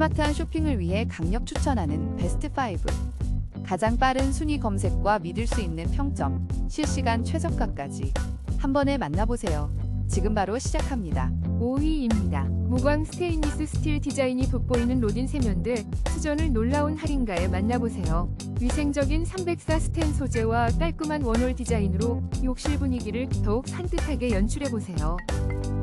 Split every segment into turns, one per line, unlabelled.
스마트한 쇼핑을 위해 강력 추천하는 베스트 5. 가장 빠른 순위 검색과 믿을 수 있는 평점, 실시간 최저가까지 한 번에 만나보세요. 지금 바로 시작합니다.
5위입니다. 무광 스테인리스 스틸 디자인이 돋보이는 로딘 세면대 수전을 놀라운 할인가에 만나보세요. 위생적인 304 스텐 소재와 깔끔한 원홀 디자인으로 욕실 분위기를 더욱 산뜻하게 연출해보세요.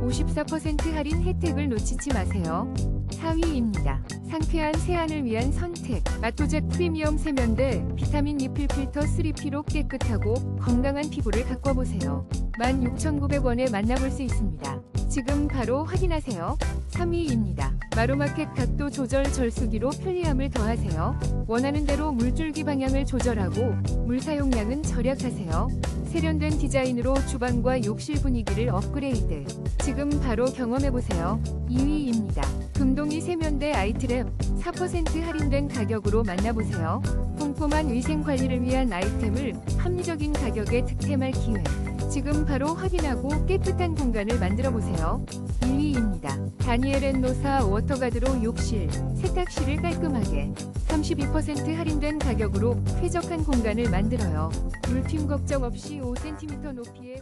54% 할인 혜택을 놓치지 마세요. 4위입니다. 상쾌한 세안을 위한 선택. 마토젯 프리미엄 세면대 비타민 리필 필터 3P로 깨끗하고 건강한 피부를 가꿔보세요. 16,900원에 만나볼 수 있습니다. 지금 바로 확인하세요. 3위입니다. 마루마켓 각도 조절 절수기로 편리함을 더하세요. 원하는 대로 물줄기 방향을 조절하고 물 사용량은 절약하세요. 세련된 디자인으로 주방과 욕실 분위기를 업그레이드. 지금 바로 경험해보세요. 2위입니다. 금동이 세면대 아이트랩 4% 할인된 가격으로 만나보세요. 꼼꼼한 위생 관리를 위한 아이템을 합리적인 가격에 득템할 기회. 지금 바로 확인하고 깨끗한 공간을 만들어 보세요. 1위입니다. 다니엘 앤 노사 워터가드로 욕실, 세탁실을 깔끔하게 32% 할인된 가격으로 쾌적한 공간을 만들어요. 물팀 걱정 없이 5cm 높이의